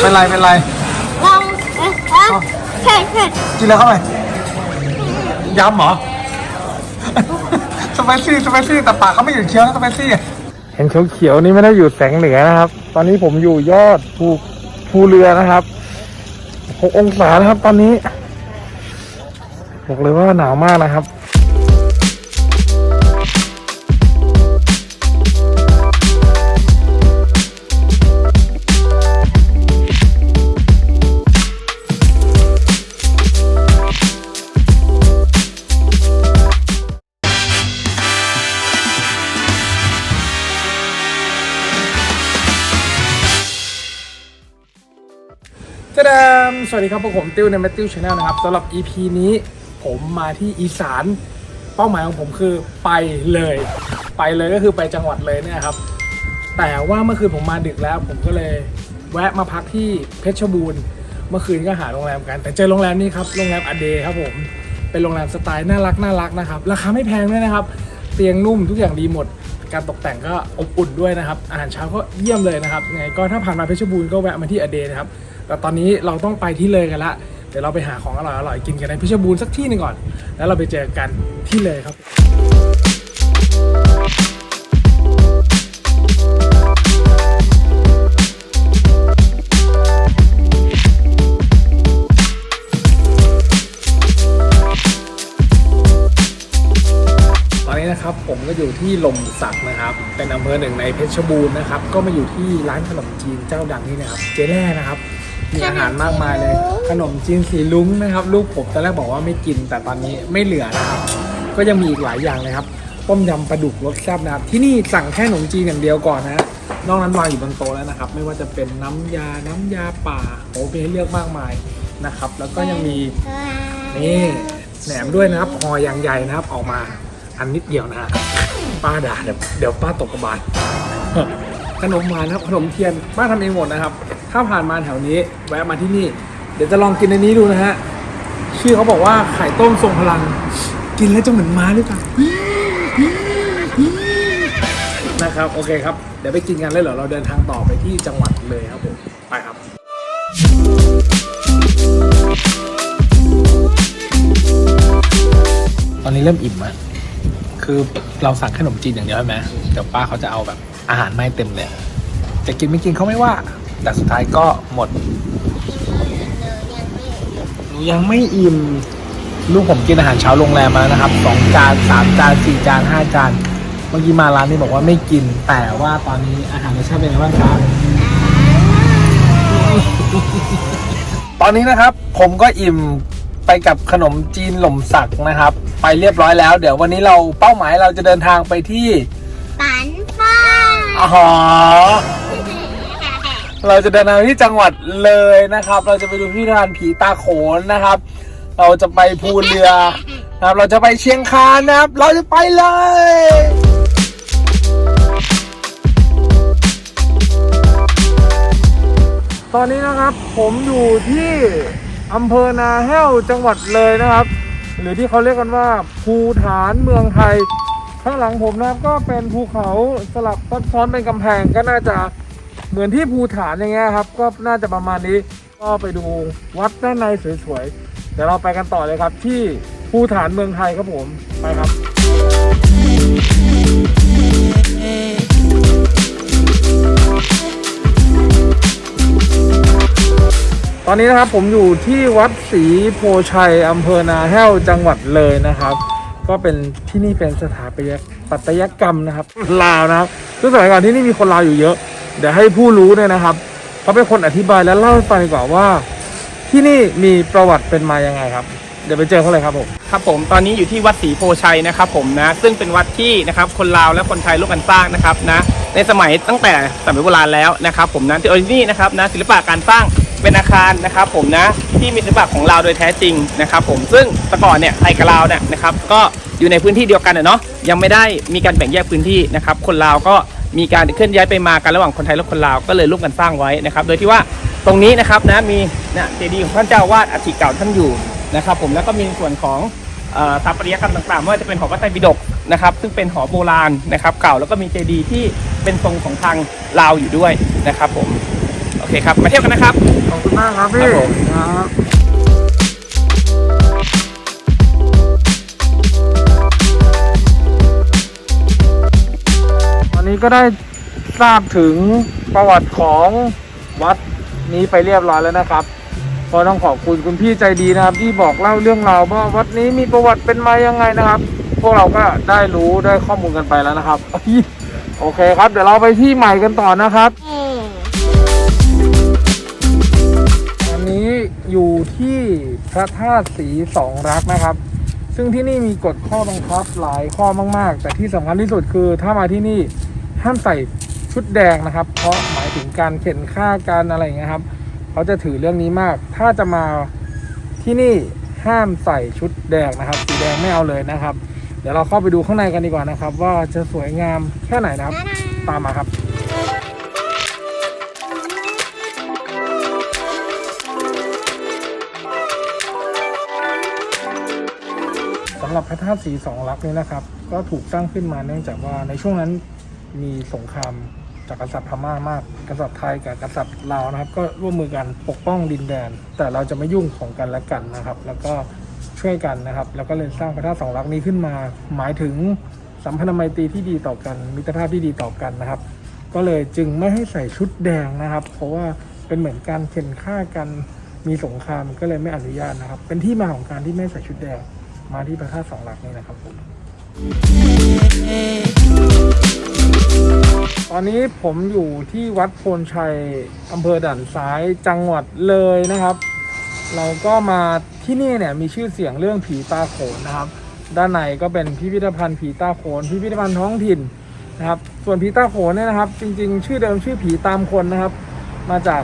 เป็นไรเป็นไรลองเอ๊ะเอ๊ะเผ็ดเผ็ดกินแล้วเข้าไปยำเหรอ สไปซี่สไปซี่แต่ปากเขาไม่หยุดเคี้ยวนะสไปซี่เห็นเขียวๆนี่ไม่ได้อยู่แสงเหนือนะครับ ตอนนี้ผมอยู่ยอดภูภูเรือนะครับหกองศานะครับ ตอนนี้บอกเลยว่าหนาวมากนะครับ สวัสดีครับพวกผมติวในแมตติวชาแนลนะครับสำหรับ EP นี้ผมมาที่อีสาน เป้าหมายของผมคือไปเลย ไปเลยก็คือไปจังหวัดเลยเนี่ยครับ แต่ว่าเมื่อคืนผมมาดึกแล้ว ผมก็เลยแวะมาพักที่เพชรบูรณ์ เมื่อคืนก็หาโรงแรมกัน แต่เจอโรงแรมนี้ครับโรงแรมอเดครับผมเป็นโรงแรมสไตล์น่ารักน่ารักนะครับราคาไม่แพงด้วยนะครับ เตียงนุ่มทุกอย่างดีหมด การตกแต่งก็อบอุ่นด้วยนะครับอาหารเช้าก็เยี่ยมเลยนะครับไงก็ถ้าผ่านมาเพชรบูรณ์ก็แวะมาที่อเดนะครับ แต่ตอนนี้เราต้องไปที่เลยกันละ เดี๋ยวเราไปหาของอร่อยๆกินกันในเพชรบูรณ์สักที่หนึ่งก่อน แล้วเราไปเจอกันที่เลยครับตอนนี้นะครับผมก็อยู่ที่ลมสักนะครับ เป็นอำเภอหนึ่งในเพชรบูรณ์นะครับ ก็มาอยู่ที่ร้านขนมจีนเจ้าดังนี่นะครับ เจแร่นะครับ มีอาหารมากมายเลย ขนมจีนสีลุ้งนะครับ ลูกผมตอนแรกบอกว่าไม่กิน แต่ตอนนี้ไม่เหลือนะครับก็ยังมีอีกหลายอย่างเลยครับ ต้มยำปลาดุกรสแซ่บนะครับ ที่นี่สั่งแค่ขนมจีนอย่างเดียวก่อนนะนอกนั้นวางอยู่บนโต๊ะแล้วนะครับ ไม่ว่าจะเป็นน้ำยา น้ำยาป่าโอ้มีให้เลือกมากมายนะครับ แล้วก็ยังมีนี่แหนมด้วยนะครับหออย่างใหญ่นะครับ ออกมาอันนิดเดียวนะฮะป้าด่าเดี๋ยวเดี๋ยวป้าตกกระบาล ขนมหวานครับขนมเทียนป้าทำเองหมดนะครับ ถ้าผ่านมาแถวนี้แวะมาที่นี่ เดี๋ยวจะลองกินอันนี้ดูนะฮะชื่อเขาบอกว่าไข่ต้มทรงพลัง กินแล้วจะเหมือนม้าหรือเปล่านะครับ โอเคครับ เดี๋ยวไปกินกันแล้วเดี๋ยวเราเดินทางต่อไปที่จังหวัดเลยครับผมไปครับ ตอนนี้เริ่มอิ่มอะคือเราสั่งขนมจีนอย่างเดียวใช่ไหมเดี๋ยวป้าเขาจะเอาแบบ อาหารไม่เต็มเลย จะกินไม่กินเขาไม่ว่า แต่สุดท้ายก็หมดหนูยังไม่อิ่มลูกผมกินอาหารเช้าโรงแรมมาแล้วนะครับสองจานสามจานสี่จานห้าจานเมื่อกี้มาร้านนี้บอกว่าไม่กินแต่ว่าตอนนี้อาหารรสชาติเป็นไงบ้างครับ ตอนนี้นะครับ ผมก็อิ่มไปกับขนมจีนหล่มสักนะครับ ไปเรียบร้อยแล้ว เดี๋ยววันนี้เราเป้าหมายเราจะเดินทางไปที่ อ๋อ เราจะเดินทางที่จังหวัดเลยนะครับ เราจะไปดูพิพิธภัณฑ์ผีตาโขนนะครับ เราจะไปภูเรือนะครับ เราจะไปเชียงคานนะครับ เราจะไปเลยตอนนี้นะครับผมอยู่ที่อำเภอนาแห้วจังหวัดเลยนะครับ หรือที่เขาเรียกกันว่าภูฐานเมืองไทย ข้างหลังผมนะครับก็เป็นภูเขาสลับซ้อนเป็นกำแพงก็น่าจะเหมือนที่ภูฐานอย่างเงี้ยครับ ก็น่าจะประมาณนี้ก็ไปดูวัดด้านในสวยๆเดี๋ยวเราไปกันต่อเลยครับ ที่ภูฐานเมืองไทยครับผมไปครับตอนนี้นะครับผมอยู่ที่วัดศรีโพชัยอำเภอนาแห้วจังหวัดเลยนะครับ ก็เป็นที่นี่เป็นสถาปัตยปัตยกรรมนะครับ ลาวนะครับซึ่งสมัยก่อนที่นี่มีคนลาวอยู่เยอะ เดี๋ยวให้ผู้รู้เนี่ยนะครับเขาเป็นคนอธิบายและเล่าให้ฟังดีกว่าว่า ที่นี่มีประวัติเป็นมายังไงครับ เดี๋ยวไปเจอเขาเลยครับผมครับผมตอนนี้อยู่ที่วัดศรีโพชัยนะครับผมนะ ซึ่งเป็นวัดที่นะครับคนลาวและคนไทยร่วมกันสร้างนะครับนะในสมัยตั้งแต่สมัยโบราณแล้วนะครับผมนะที่ที่นี่นะครับนะศิลปะการสร้าง เป็นอาคารนะครับผมนะที่มีศิลปะของลาวโดยแท้จริงนะครับผมซึ่งแต่ก่อนเนี่ยไทยกับลาวเนี่ยนะครับก็อยู่ในพื้นที่เดียวกันเนาะยังไม่ได้มีการแบ่งแยกพื้นที่นะครับคนลาวก็มีการเคลื่อนย้ายไปมากันระหว่างคนไทยและคนลาวก็เลยร่วมกันสร้างไว้นะครับโดยที่ว่าตรงนี้นะครับนะมีนะเจดีย์ของท่านเจ้าวาดอัฐิเก่าท่านอยู่นะครับผมแล้วก็มีส่วนของอ่อสถาปัตยกรรมต่างๆไม่ว่าจะเป็นหอพระไตรปิฎกนะครับซึ่งเป็นหอโบราณนะครับเก่าแล้วก็มีเจดีย์ที่เป็นทรงของทางลาวอยู่ด้วยนะครับผม เคครับ มาเที่ยวกันนะครับ ขอบคุณมากครับพี่ครับผมครับวันนี้ก็ได้ทราบถึงประวัติของวัดนี้ไปเรียบร้อยแล้วนะครับก็ต้องขอบคุณคุณพี่ใจดีนะครับ ที่บอกเล่าเรื่องราวว่าวัดนี้มีประวัติเป็นมายังไงนะครับ พวกเราก็ได้รู้ได้ข้อมูลกันไปแล้วนะครับ โอเคครับ เดี๋ยวเราไปที่ใหม่กันต่อนะครับ อยู่ที่พระธาตุสีสองรักนะครับ ซึ่งที่นี่มีกฎข้อบังคับหลายข้อมาก ๆ แต่ที่สำคัญที่สุดคือถ้ามาที่นี่ห้ามใส่ชุดแดงนะครับ เพราะหมายถึงการเข็นฆ่ากันอะไรอย่างเงี้ยครับ เขาจะถือเรื่องนี้มาก ถ้าจะมาที่นี่ห้ามใส่ชุดแดงนะครับสีแดงไม่เอาเลยนะครับ เดี๋ยวเราเข้าไปดูข้างในกันดีกว่านะครับ ว่าจะสวยงามแค่ไหนนะครับ ตามมาครับ หรับพระธาตุสีสองลักษณ์นี้นะครับ ก็ถูกสร้างขึ้นมาเนื่องจากว่าในช่วงนั้นมีสงครามจากกษัตริย์พม่ามาก กษัตริย์ไทยกับกษัตริย์ลาวนะครับ ก็ร่วมมือกันปกป้องดินแดน แต่เราจะไม่ยุ่งของกันและกันนะครับ แล้วก็ช่วยกันนะครับ แล้วก็เลยสร้างพระธาตุสองลักษณ์นี้ขึ้นมา หมายถึงสัมพันธไมตรีที่ดีต่อกัน มิตรภาพที่ดีต่อกันนะครับ ก็เลยจึงไม่ให้ใส่ชุดแดงนะครับ เพราะว่าเป็นเหมือนการเข็นฆ่ากัน มีสงครามก็เลยไม่อนุญาตนะครับ เป็นที่มาของการที่ไม่ใส่ชุดแดง มาที่พระธาตุสองหลักนี่นะครับผมตอนนี้ผมอยู่ที่วัดโพนชัยอำเภอด่านซ้ายจังหวัดเลยนะครับ เราก็มาที่นี่เนี่ยมีชื่อเสียงเรื่องผีตาโขนนะครับ ด้านในก็เป็นพิพิธภัณฑ์ผีตาโขนพิพิธภัณฑ์ท้องถิ่นนะครับ ส่วนผีตาโขนเนี่ยนะครับ จริง ๆ ชื่อเดิมชื่อผีตามคนนะครับ มาจาก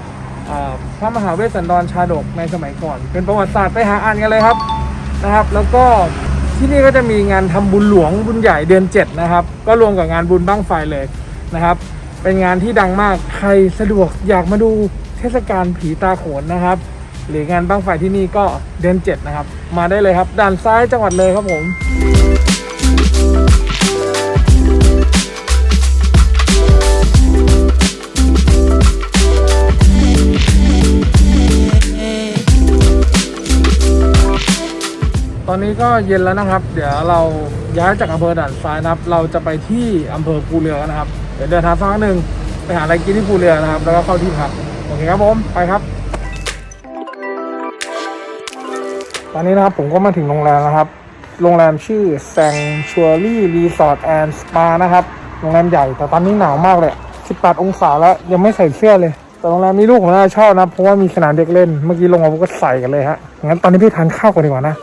พระมหาเวสสันดรชาดกในสมัยก่อน เป็นประวัติศาสตร์ไปหาอ่านกันเลยครับ นะครับ แล้วก็ที่นี่ก็จะมีงานทำบุญหลวงบุญใหญ่เดือน 7 นะครับ ก็รวมกับงานบุญบ้างไฟเลยนะครับ เป็นงานที่ดังมากใครสะดวกอยากมาดูเทศกาลผีตาโขนนะครับ หรืองานบ้างไฟที่นี่ก็เดือน 7 นะครับ มาได้เลยครับ ด้านซ้ายจังหวัดเลยครับผม อนนี้ก็เย็นแล้วนะครับ เดี๋ยวเราย้ายจากอำเภอด่านซ้ายนะครับ เราจะไปที่อำเภอภูเรือกันนะครับ เดี๋ยวเดินทางสักหนึ่งไปหาอะไรกินที่ภูเรือนะครับ แล้วก็เข้าที่พักโอเคครับผมไปครับ ตอนนี้นะครับผมก็มาถึงโรงแรมนะครับ โรงแรมชื่อ Sanctuary Resort and Spa นะครับโรงแรมใหญ่แต่ตอนนี้หนาวมากเลย18องศาแล้วยังไม่ใส่เสื้อเลยแต่โรงแรมนี้ลูกผมน่าชอบนะ เพราะว่ามีสนามเด็กเล่น เมื่อกี้ลงมาผมก็ใส่กันเลยฮะ งั้นตอนนี้พี่ทานข้าวก่อนดีกว่านะ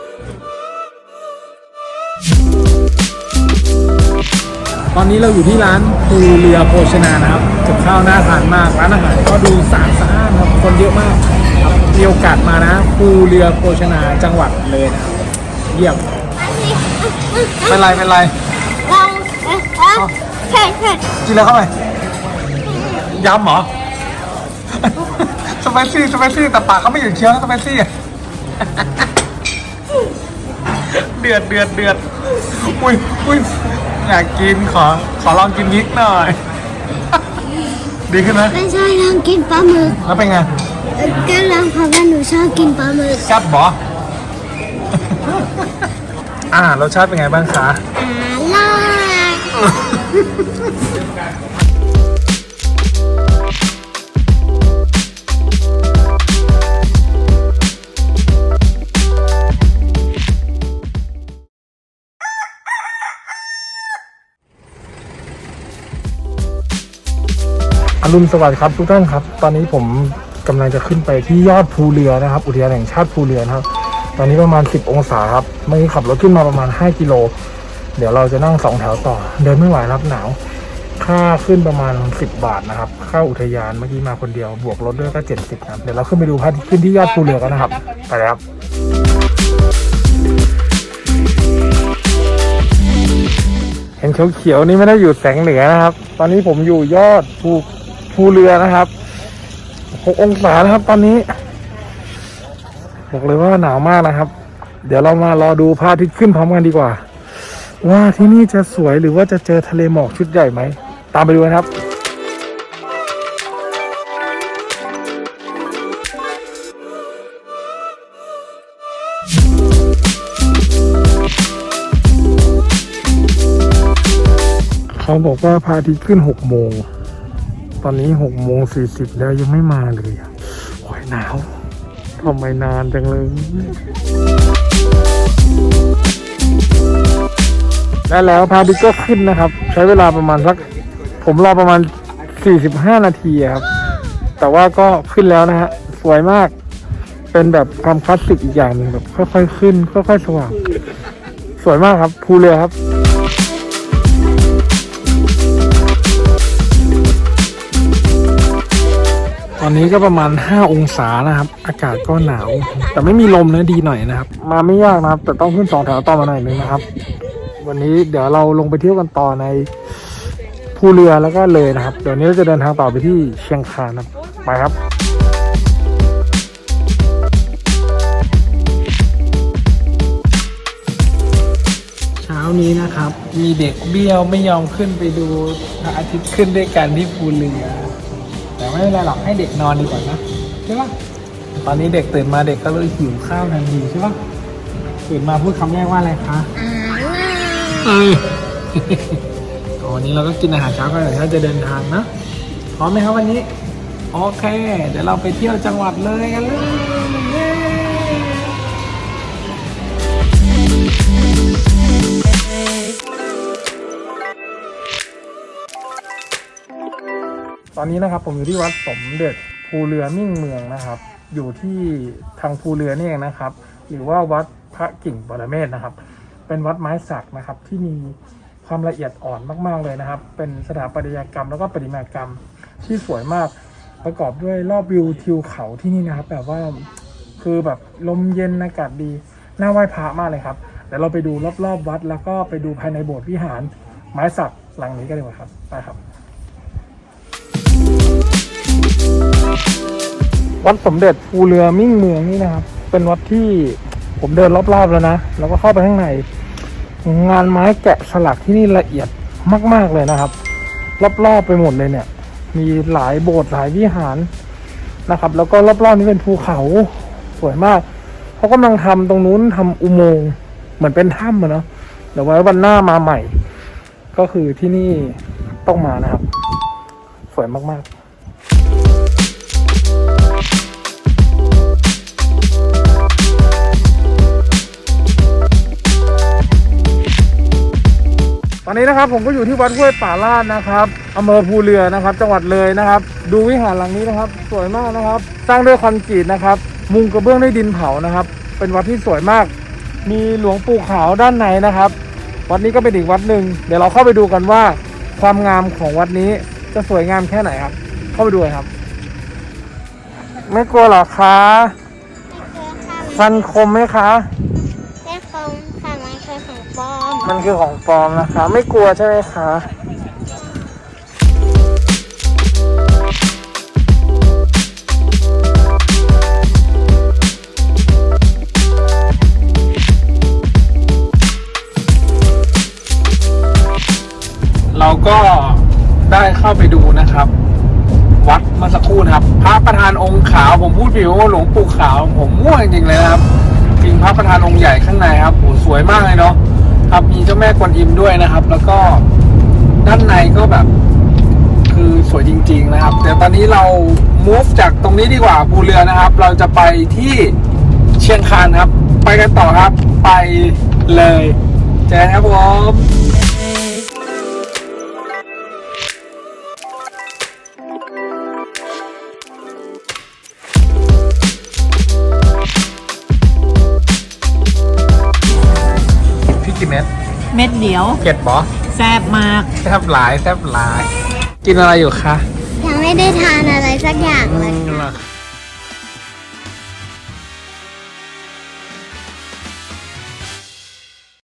ตอนนี้เราอยู่ที่ร้านภูเรือโภชนานะครับกับข้าวน่าทานมากร้านอาหารก็ดูสะอาดสะอ้านครับคนเยอะมากครับมีโอกาสมานะภูเรือโภชนาจังหวัดเลยนะครับเยี่ยมเป็นไรเป็นไรเผ็ดเผ็ดกินแล้วเข้าไปยำเหรอสไปซี่สไปซี่แต่ปากเขาไม่หยุดเคี้ยวนะสไปซี่เดือดเดือดเดือดอุ้ยอุ้ย อยากกินขอขอลองกินยิกหน่อย ดีขึ้นไหมไม่ใช่ลองกินปลาหมึกแล้วเป็นไงเอ่อก็ลองเพราะว่าหนูชอบกินปลาหมึกแซ่บบออ่ารสชาติเป็นไงบ้างคะ อร่อย รุณสวัสดิ์ครับทุกท่านครับ ตอนนี้ผมกำลังจะขึ้นไปที่ยอดภูเรือนะครับ อุทยานแห่งชาติภูเรือนะครับ ตอนนี้ประมาณ 10 องศาครับเมื่อกี้ขับรถขึ้นมาประมาณ 5 กิโล เดี๋ยวเราจะนั่งสองแถวต่อ เดินไม่ไหวรับหนาว ค่าขึ้นประมาณ 10 บาทนะครับค่าอุทยานเมื่อกี้มาคนเดียวบวกรถด้วยก็ 70ครับเดี๋ยวเราขึ้นไปดูพระอาทิตย์ขึ้นที่ยอดภูเรือกันนะครับ ไปเลยครับเห็นเขียวๆนี่ไม่ได้อยู่แสงเหนือนะครับ ตอนนี้ผมอยู่ยอดภู ภูเรือนะครับ6องศานะครับ ตอนนี้ บอกเลยว่าหนาวมากนะครับ เดี๋ยวเรามารอดูพระอาทิตย์ขึ้นพร้อมกันดีกว่า ว่าที่นี่จะสวยหรือว่าจะเจอทะเลหมอกชุดใหญ่ไหม ตามไปดูนะครับเขาบอกว่าพาทิตขึ้น6โมง ตอนนี้หกโมงสี่สิบแล้วยังไม่มาเลยอะโอ้ยหนาวทำไมนานจังเลย ได้แล้วพาทิตย์ก็ขึ้นนะครับ ใช้เวลาประมาณสัก ผมรอประมาณ45นาทีครับ แต่ว่าก็ขึ้นแล้วนะฮะ สวยมาก เป็นแบบความคลาสสิกอีกอย่างหนึ่งแบบค่อยๆขึ้น ค่อยๆสว่าง สวยมากครับภูเรือครับ ตอนนี้ก็ประมาณ 5 องศานะครับ อากาศก็หนาว แต่ไม่มีลมนะดีหน่อยนะครับ มาไม่ยากนะครับ แต่ต้องขึ้นสองแถวต่อมาหน่อยนึงนะครับ วันนี้เดี๋ยวเราลงไปเที่ยวกันต่อในภูเรือแล้วก็เลยนะครับ เดี๋ยวนี้เราจะเดินทางต่อไปที่เชียงคานนะไปครับเช้านี้นะครับมีเด็กเบี้ยวไม่ยอมขึ้นไปดูพระอาทิตย์ขึ้นด้วยกันที่ภูเรือ ไม่เป็นไรหรอกให้เด็กนอนดีกว่านะใช่ปะตอนนี้เด็กตื่นมาเด็กก็เลยหิวข้าวทันทีใช่ปะตื่นมาพูดคำแรกว่าอะไรคะอ่าล่าเอ้ยวันนี้เราก็กินอาหารเช้ากันเดี๋ยวเราจะเดินทางนะพร้อมไหมครับวันนี้ โอเค เดี๋ยวเราไปเที่ยวจังหวัดเลยกันเลย อนนี้นะครับผมอยู่ที่วัดสมเด็จภูเรือมิ่งเมืองนะครับ อยู่ที่ทางภูเรือนี่เองนะครับ หรือว่าวัดพระกิ่งบรเมศนะครับ เป็นวัดไม้สักนะครับที่มีความละเอียดอ่อนมาก ๆเลยนะครับ เป็นสถาปัตยกรรมแล้วก็ประติมากรรมที่สวยมากประกอบด้วยรอบวิวทิวเขาที่นี่นะครับ แบบว่าคือแบบลมเย็นอากาศดีน่าไหว้พระมากเลยครับเดี๋ยวเราไปดูรอบๆวัด แล้วก็ไปดูภายในโบสถ์วิหารไม้สักหลังนี้กันดีกว่าครับไปครับ วัดสมเด็จภูเรือมิ่งเมืองนี่นะครับ เป็นวัดที่ผมเดินรอบๆแล้วนะ แล้วก็เข้าไปข้างใน งานไม้แกะสลักที่นี่ละเอียดมาก ๆเลยนะครับ รอบๆไปหมดเลยเนี่ย มีหลายโบสถ์หลายวิหารนะครับ แล้วก็รอบๆนี้เป็นภูเขาสวยมากเขากำลังทำตรงนู้นทำอุโมงค์เหมือนเป็นถ้ำอะเนาะเดี๋ยวไว้วันหน้ามาใหม่ ก็คือที่นี่ต้องมานะครับ สวยมากๆ อนนี้นะครับผมก็อยู่ที่วัดห้วยป่าลาดนะครับอำเภอภูเรือนะครับ จังหวัดเลยนะครับ ดูวิหารหลังนี้นะครับ สวยมากนะครับ สร้างด้วยคอนกรีตนะครับ มุงกระเบื้องด้วยดินเผานะครับ เป็นวัดที่สวยมาก มีหลวงปู่ขาวด้านในนะครับ วัดนี้ก็เป็นอีกวัดหนึ่งเดี๋ยวเราเข้าไปดูกันว่า ความงามของวัดนี้จะสวยงามแค่ไหนครับ เข้าไปดูกันครับ ไม่กลัวหรอคะฟันคมไหมคะ มันคือของปลอมนะคะ ไม่กลัวใช่ไหมคะเราก็ได้เข้าไปดูนะครับ วัดเมื่อสักครู่นะครับ พระประธานองค์ขาวผมพูดผิดว่าหลวงปู่ขาว ผมมั่วจริงๆเลยนะครับ จริงพระประธานองค์ใหญ่ข้างในครับโหสวยมากเลยเนาะ ครับมีเจ้าแม่กวนอิมด้วยนะครับ แล้วก็ด้านในก็แบบ คือสวยจริง ๆ นะครับ แต่ตอนนี้เรา move จากตรงนี้ดีกว่าภูเรือนะครับ เราจะไปที่เชียงคานครับ ไปกันต่อครับ ไปเลยเจอครับผม เม็ดเดียวเก็ดบอแซ่บมากแทบหลายแทบหลาย กินอะไรอยู่คะ ยังไม่ได้ทานอะไรสักอย่างเลยอืมเหรอค